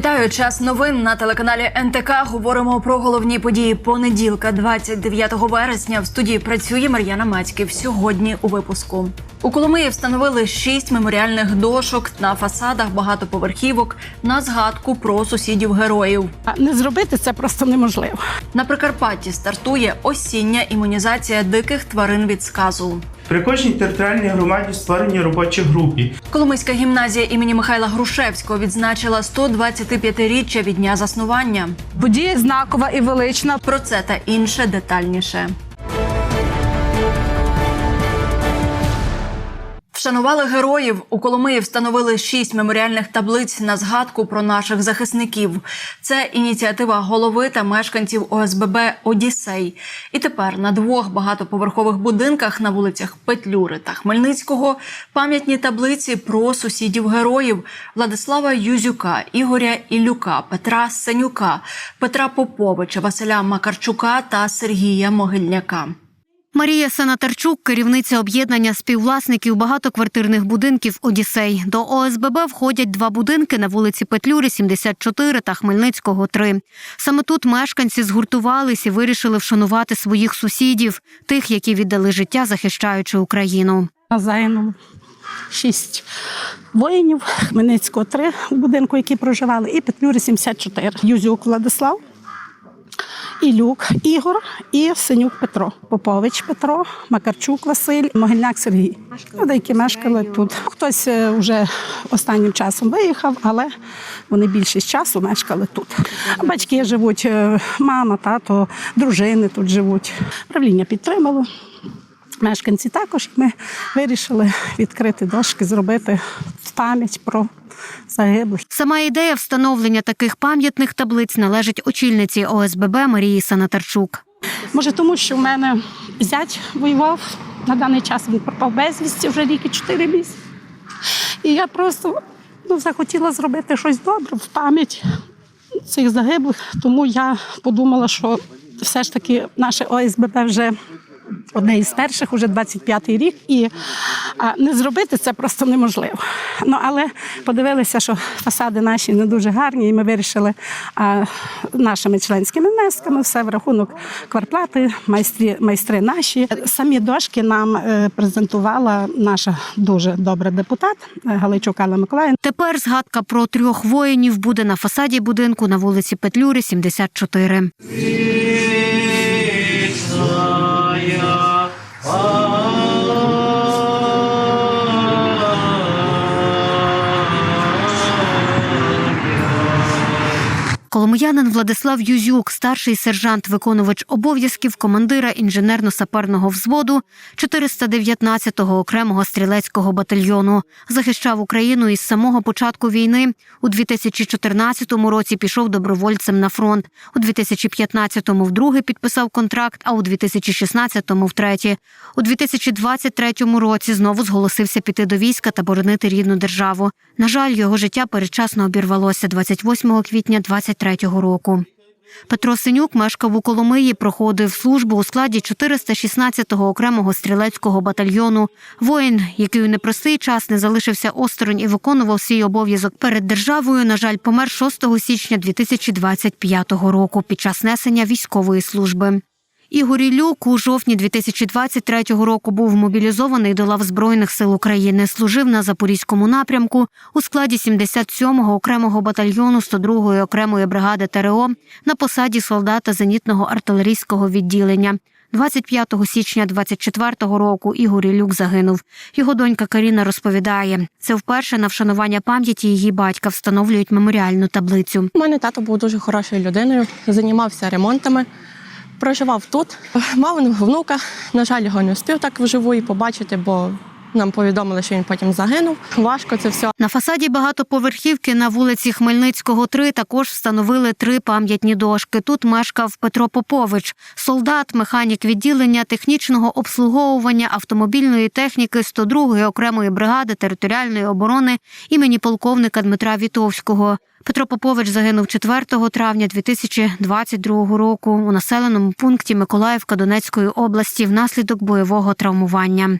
Вітаю час новин на телеканалі НТК. Говоримо про головні події понеділка, 29 вересня. В студії працює Мар'яна Мацьків. Сьогодні у випуску у Коломиї встановили шість меморіальних дошок на фасадах багатоповерхівок на згадку про сусідів героїв. Не зробити це просто неможливо. На Прикарпатті стартує осіння імунізація диких тварин від сказу. При кожній територіальній громаді створені робочі групи. Коломийська гімназія імені Михайла Грушевського відзначила 125-річчя від дня заснування. Подія знакова і велична. Про це та інше детальніше. Вшанували героїв. У Коломиї встановили шість меморіальних таблиць на згадку про наших захисників. Це ініціатива голови та мешканців ОСББ Одіссей. І тепер на двох багатоповерхових будинках на вулицях Петлюри та Хмельницького пам'ятні таблиці про сусідів героїв Владислава Юзюка, Ігоря Ілюка, Петра Сенюка, Петра Поповича, Василя Макарчука та Сергія Могильняка. Марія Санатарчук, керівниця об'єднання співвласників багатоквартирних будинків Одіссей. До ОСББ входять два будинки на вулиці Петлюри, 74 та Хмельницького 3. Саме тут мешканці згуртувались і вирішили вшанувати своїх сусідів, тих, які віддали життя, захищаючи Україну. На шість воїнів, Хмельницького три у будинку, які проживали, і Петлюри 74. Юзюк Владислав, Ілюк Ігор і Синюк Петро, Попович Петро, Макарчук Василь, Могильняк Сергій. Деякі які мешкали тут. Хтось е, вже останнім часом виїхав, але вони більшість часу мешкали тут. Батьки живуть, е, мама, тато, дружини тут живуть. Правління підтримало. Мешканці також ми вирішили відкрити дошки, зробити в пам'ять про загиблих. Сама ідея встановлення таких пам'ятних таблиць належить очільниці ОСББ Марії Санатарчук. Може, тому що в мене зять воював на даний час. Він пропав безвісті вже рік і чотири місяці. І я просто ну, захотіла зробити щось добре в пам'ять цих загиблих. Тому я подумала, що все ж таки наше ОСББ вже. Одне із перших, уже 25-й рік, і не зробити це просто неможливо. Ну але подивилися, що фасади наші не дуже гарні, і ми вирішили нашими членськими внесками все в рахунок кварплати, майстрі, майстри наші. Самі дошки нам е, презентувала наша дуже добра депутат е, Галичук Алла Миколаївна. Тепер згадка про трьох воїнів буде на фасаді будинку на вулиці Петлюри, 74. Коломиянин Владислав Юзюк, старший сержант, виконувач обов'язків командира інженерно-саперного взводу 419-го окремого стрілецького батальйону, захищав Україну із самого початку війни. У 2014 році пішов добровольцем на фронт. У 2015-му вдруге підписав контракт, а у 2016-му втретє. У 2023 році знову зголосився піти до війська та боронити рідну державу. На жаль, його життя передчасно обірвалося 28 квітня 23-го року. Петро Синюк мешкав у Коломиї, проходив службу у складі 416-го окремого стрілецького батальйону. Воїн, який у непростий час не залишився осторонь і виконував свій обов'язок перед державою, на жаль, помер 6 січня 2025 року під час несення військової служби. Ігор Ілюк у жовтні 2023 року був мобілізований до лав Збройних сил України. Служив на Запорізькому напрямку у складі 77-го окремого батальйону 102-ї окремої бригади ТРО на посаді солдата зенітного артилерійського відділення. 25 січня 24-го року Ігор Ілюк загинув. Його донька Каріна розповідає, це вперше на вшанування пам'яті її батька встановлюють меморіальну таблицю. У мене тато був дуже хорошою людиною, займався ремонтами, проживав тут. Мав внука. На жаль, його не встиг так вживу і побачити, бо нам повідомили, що він потім загинув. Важко це все. На фасаді багатоповерхівки на вулиці Хмельницького 3 також встановили три пам'ятні дошки. Тут мешкав Петро Попович, солдат, механік відділення технічного обслуговування автомобільної техніки 102-ї окремої бригади територіальної оборони імені полковника Дмитра Вітовського. Петро Попович загинув 4 травня 2022 року у населеному пункті Миколаївка Донецької області внаслідок бойового травмування.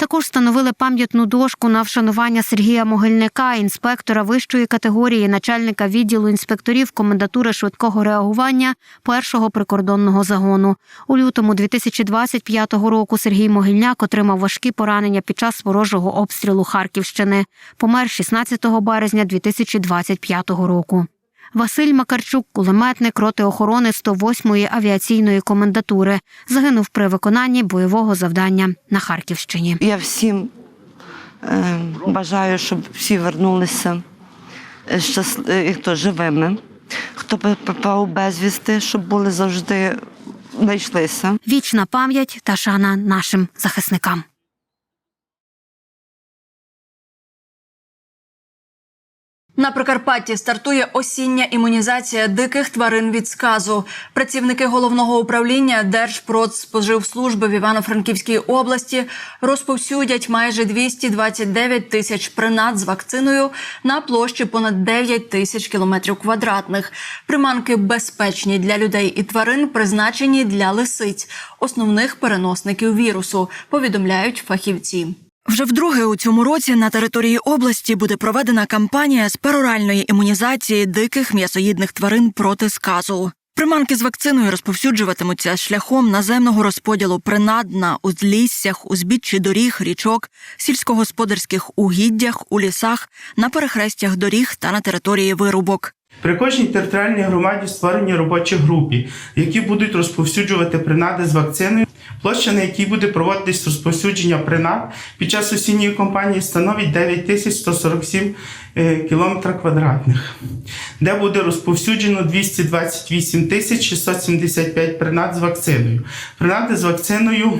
Також встановили пам'ятну дошку на вшанування Сергія Могильника, інспектора вищої категорії, начальника відділу інспекторів комендатури швидкого реагування першого прикордонного загону. У лютому 2025 року Сергій Могильняк отримав важкі поранення під час ворожого обстрілу Харківщини. Помер 16 березня 2025 року. Василь Макарчук, кулеметник роти охорони 108-ї авіаційної комендатури, загинув при виконанні бойового завдання на Харківщині. Я всім е, бажаю, щоб всі вернулися е, е, хто живими, хто попав безвісти, щоб були завжди знайшлися. Вічна пам'ять та шана нашим захисникам. На Прикарпатті стартує осіння імунізація диких тварин від сказу. Працівники головного управління Держпродспоживслужби в Івано-Франківській області розповсюдять майже 229 тисяч принад з вакциною на площі понад 9 тисяч кілометрів квадратних. Приманки безпечні для людей і тварин, призначені для лисиць, основних переносників вірусу. Повідомляють фахівці. Вже вдруге у цьому році на території області буде проведена кампанія з пероральної імунізації диких м'ясоїдних тварин проти сказу. Приманки з вакциною розповсюджуватимуться шляхом наземного розподілу принад на узліссях, узбіччі доріг, річок, сільськогосподарських угіддях, у лісах, на перехрестях доріг та на території вирубок. При кожній територіальній громаді створені робочі групи, які будуть розповсюджувати принади з вакциною. Площа, на якій буде проводитись розповсюдження принад під час осінньої кампанії, становить 9147 е, км квадратних, де буде розповсюджено 228 675 принад з вакциною. Принади з вакциною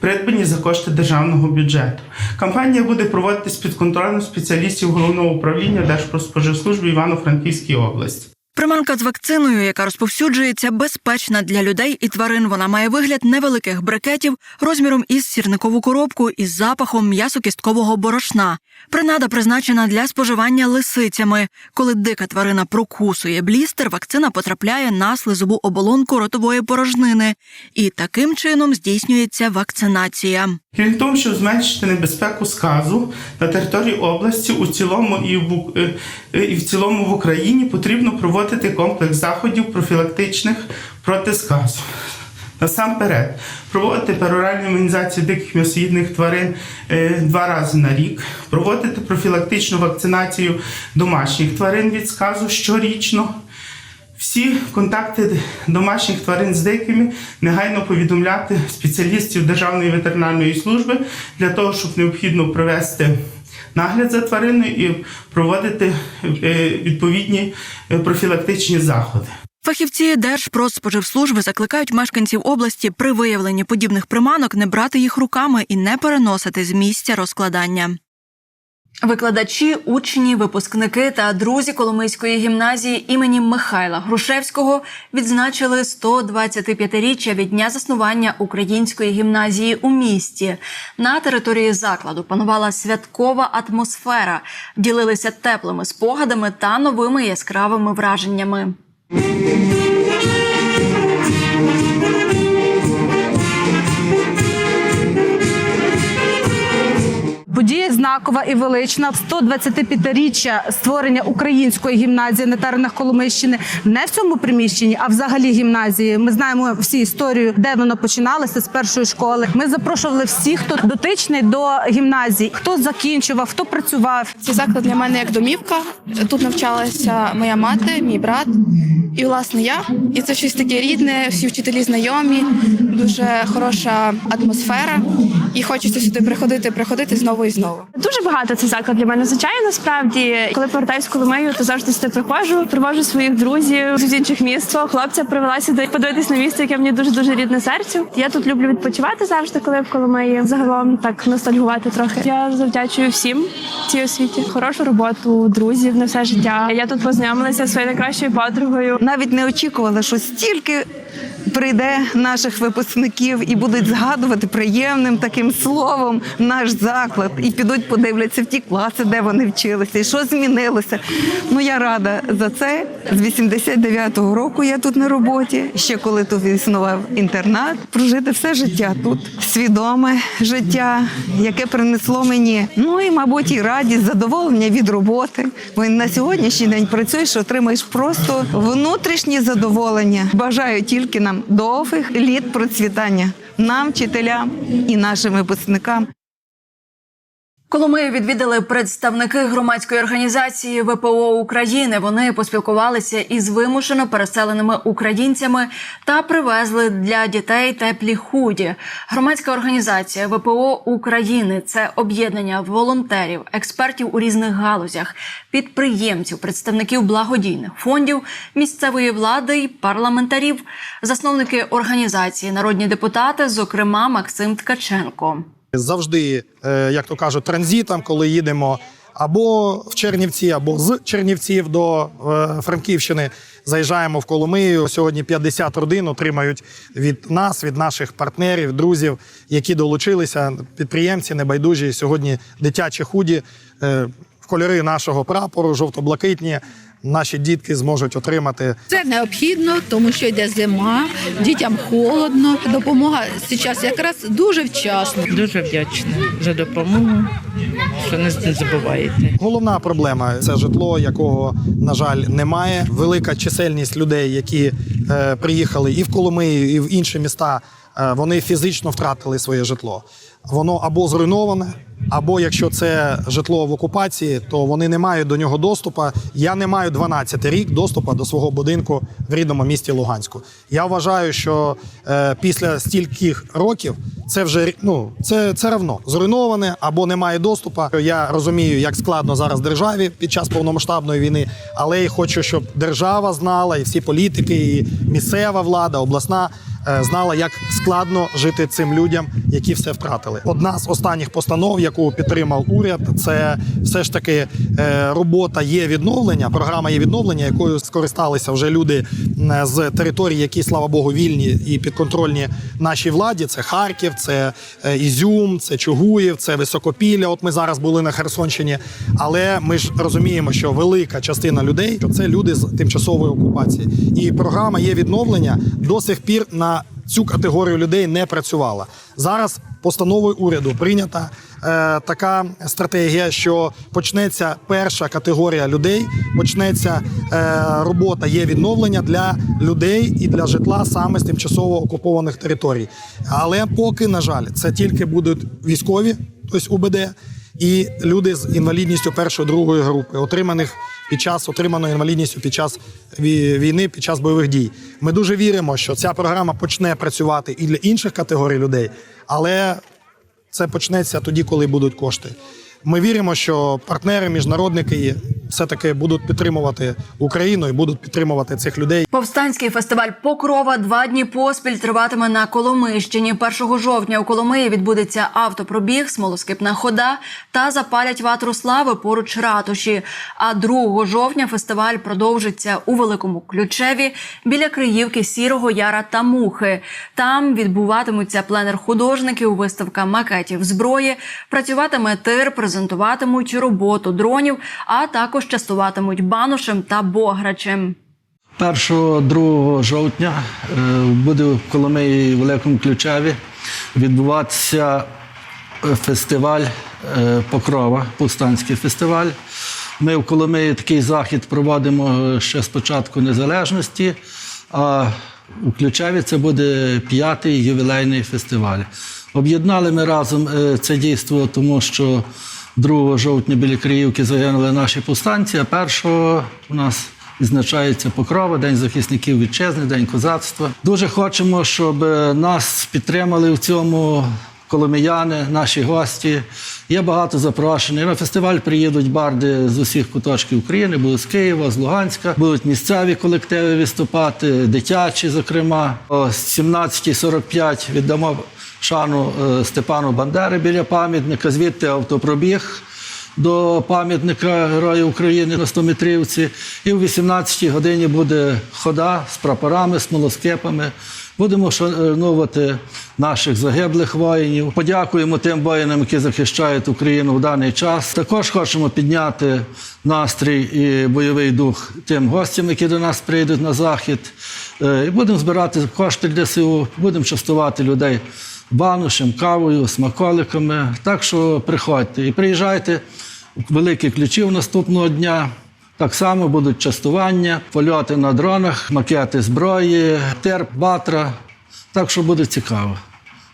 придбані за кошти державного бюджету. Кампанія буде проводитись під контролем спеціалістів головного управління Держпродспоживслужби Івано-Франківській області. Приманка з вакциною, яка розповсюджується, безпечна для людей і тварин. Вона має вигляд невеликих брикетів розміром із сірникову коробку із запахом м'ясо-кісткового борошна. Принада призначена для споживання лисицями. Коли дика тварина прокусує блістер, вакцина потрапляє на слизову оболонку ротової порожнини, і таким чином здійснюється вакцинація. Крім того, щоб зменшити небезпеку сказу на території області у цілому і в, е, е, і в цілому в Україні потрібно проводити комплекс заходів профілактичних проти сказу. Насамперед, проводити пероральну імунізацію диких м'ясоїдних тварин е, два рази на рік, проводити профілактичну вакцинацію домашніх тварин від сказу щорічно. Всі контакти домашніх тварин з дикими негайно повідомляти спеціалістів Державної ветеринарної служби для того, щоб необхідно провести нагляд за твариною і проводити е, відповідні е, профілактичні заходи. Фахівці Держпродспоживслужби закликають мешканців області при виявленні подібних приманок не брати їх руками і не переносити з місця розкладання. Викладачі, учні, випускники та друзі Коломийської гімназії імені Михайла Грушевського відзначили 125-річчя від дня заснування української гімназії у місті. На території закладу панувала святкова атмосфера, ділилися теплими спогадами та новими яскравими враженнями. Знакова і велична. 125-річчя створення української гімназії на теренах Коломийщини не в цьому приміщенні, а взагалі гімназії. Ми знаємо всі історію, де воно починалося з першої школи. Ми запрошували всіх, хто дотичний до гімназії, хто закінчував, хто працював. Цей заклад для мене як домівка. Тут навчалася моя мати, мій брат і власне я. І це щось таке рідне, всі вчителі знайомі, дуже хороша атмосфера. І хочеться сюди приходити, приходити знову і знову. Дуже багато цей заклад для мене означає насправді. Коли повертаюсь в Коломию, то завжди сюди приходжу, привожу своїх друзів з інших міст. Хлопця привела сюди подивитись на місце, яке мені дуже дуже рідне серцю. Я тут люблю відпочивати завжди, коли в Коломиї. Загалом так ностальгувати трохи. Я завдячую всім цій освіті. Хорошу роботу, друзів на все життя. Я тут познайомилася зі своєю найкращою подругою. Навіть не очікували, що стільки прийде наших випускників і будуть згадувати приємним таким словом наш заклад, і підуть подивляться в ті класи, де вони вчилися, і що змінилося. Ну я рада за це. З 89-го року я тут на роботі. Ще коли тут існував інтернат, прожити все життя тут. Свідоме життя, яке принесло мені. Ну і, мабуть, і радість, задоволення від роботи. Бо на сьогоднішній день працюєш, отримаєш просто внутрішнє задоволення. Бажаю тільки нам довгих літ процвітання нам, вчителям і нашим випускникам. Коломию відвідали представники громадської організації ВПО України. Вони поспілкувалися із вимушено переселеними українцями та привезли для дітей теплі худі. Громадська організація ВПО України це об'єднання волонтерів, експертів у різних галузях, підприємців, представників благодійних фондів, місцевої влади й парламентарів, засновники організації, народні депутати, зокрема Максим Ткаченко. Завжди, е, як то кажуть, транзитом, коли їдемо або в Чернівці, або з Чернівців до е, Франківщини. Заїжджаємо в Коломию. Сьогодні 50 родин отримають від нас, від наших партнерів, друзів, які долучилися, підприємці небайдужі. Сьогодні дитячі худі е, кольори нашого прапору, жовто-блакитні. Наші дітки зможуть отримати Це необхідно, тому що йде зима, дітям холодно. Допомога зараз якраз дуже вчасно. Дуже вдячна за допомогу, що не забуваєте. Головна проблема це житло, якого, на жаль, немає. Велика чисельність людей, які е, приїхали і в Коломию, і в інші міста, е, вони фізично втратили своє житло. Воно або зруйноване, або якщо це житло в окупації, то вони не мають до нього доступу. Я не маю 12 рік доступу до свого будинку в рідному місті Луганську. Я вважаю, що е, після стільких років це вже ну це, це равно зруйноване або немає доступу. Я розумію, як складно зараз державі під час повномасштабної війни, але я хочу, щоб держава знала, і всі політики, і місцева влада, обласна. Е, Знала, як складно жити цим людям, які все втратили. Одна з останніх постанов, яку підтримав уряд, це все ж таки е, робота є відновлення. Програма є відновлення, якою скористалися вже люди з територій, які слава Богу вільні і підконтрольні нашій владі. Це Харків, це е, Ізюм, це Чугуїв, це Високопілля. От ми зараз були на Херсонщині. Але ми ж розуміємо, що велика частина людей це люди з тимчасової окупації. І програма є відновлення до сих пір на цю категорію людей не працювала. Зараз постановою уряду прийнята е, така стратегія, що почнеться перша категорія людей, почнеться е, робота є відновлення для людей і для житла саме з тимчасово окупованих територій. Але поки, на жаль, це тільки будуть військові, тобто УБД, і люди з інвалідністю першої другої групи, отриманих під час отриманої інвалідністю під час ві- війни, під час бойових дій. Ми дуже віримо, що ця програма почне працювати і для інших категорій людей, але це почнеться тоді, коли будуть кошти. Ми віримо, що партнери, міжнародники все-таки будуть підтримувати Україну і будуть підтримувати цих людей. Повстанський фестиваль Покрова два дні поспіль триватиме на Коломийщині. 1 жовтня у Коломиї відбудеться автопробіг, смолоскипна хода та запалять ватру слави поруч ратуші. А 2 жовтня фестиваль продовжиться у Великому Ключеві біля Криївки Сірого Яра та Мухи. Там відбуватимуться пленер художників, виставка макетів зброї, працюватиме тир, презентуватимуть роботу дронів, а також частуватимуть банушем та бограчем. 1-2 жовтня е, буде в Коломиї Великому Ключеві відбуватися е, фестиваль е, Покрова, повстанський фестиваль. Ми в Коломиї такий захід проводимо ще з початку незалежності, а у Ключеві це буде п'ятий ювілейний фестиваль. Об'єднали ми разом це дійство, тому що 2 жовтня біля Криївки загинули наші повстанці, а 1 у нас відзначається Покрова, День захисників вітчизни, День козацтва. Дуже хочемо, щоб е, нас підтримали в цьому коломияни, наші гості. Є багато запрошень. На фестиваль приїдуть барди з усіх куточків України, будуть з Києва, з Луганська, будуть місцеві колективи виступати, дитячі, зокрема. О 17.45 віддамо шану е, Степану Бандери біля пам'ятника, звідти автопробіг до пам'ятника Героя України на 100-метрівці. І о 18-й годині буде хода з прапорами, смолоскипами. Будемо шанувати наших загиблих воїнів. Подякуємо тим воїнам, які захищають Україну в даний час. Також хочемо підняти настрій і бойовий дух тим гостям, які до нас прийдуть на захід. Е, І будемо збирати кошти для СУ, будемо частувати людей банушем, кавою, смаколиками. Так що приходьте і приїжджайте великі ключі наступного дня. Так само будуть частування, польоти на дронах, макети зброї, терп, батра. Так що буде цікаво.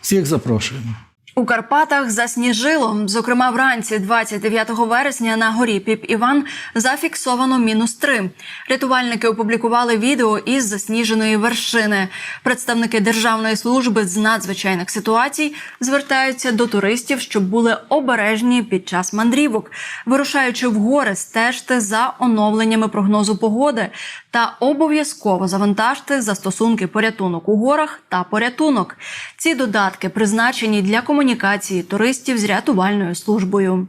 Всіх запрошуємо. У Карпатах засніжило. Зокрема, вранці 29 вересня на горі Піп Іван зафіксовано мінус 3. Рятувальники опублікували відео із засніженої вершини. Представники Державної служби з надзвичайних ситуацій звертаються до туристів, щоб були обережні під час мандрівок, вирушаючи в гори, стежте за оновленнями прогнозу погоди та обов'язково завантажте застосунки порятунок у горах та порятунок. Ці додатки призначені для комунікації туристів з рятувальною службою.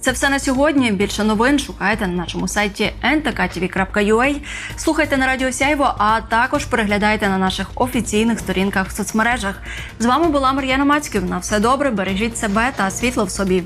Це все на сьогодні. Більше новин шукайте на нашому сайті ntkTV.ua, Слухайте на Радіо Сяйво, а також переглядайте на наших офіційних сторінках в соцмережах. З вами була Мар'яна Мацьків. На все добре, бережіть себе та світло в собі.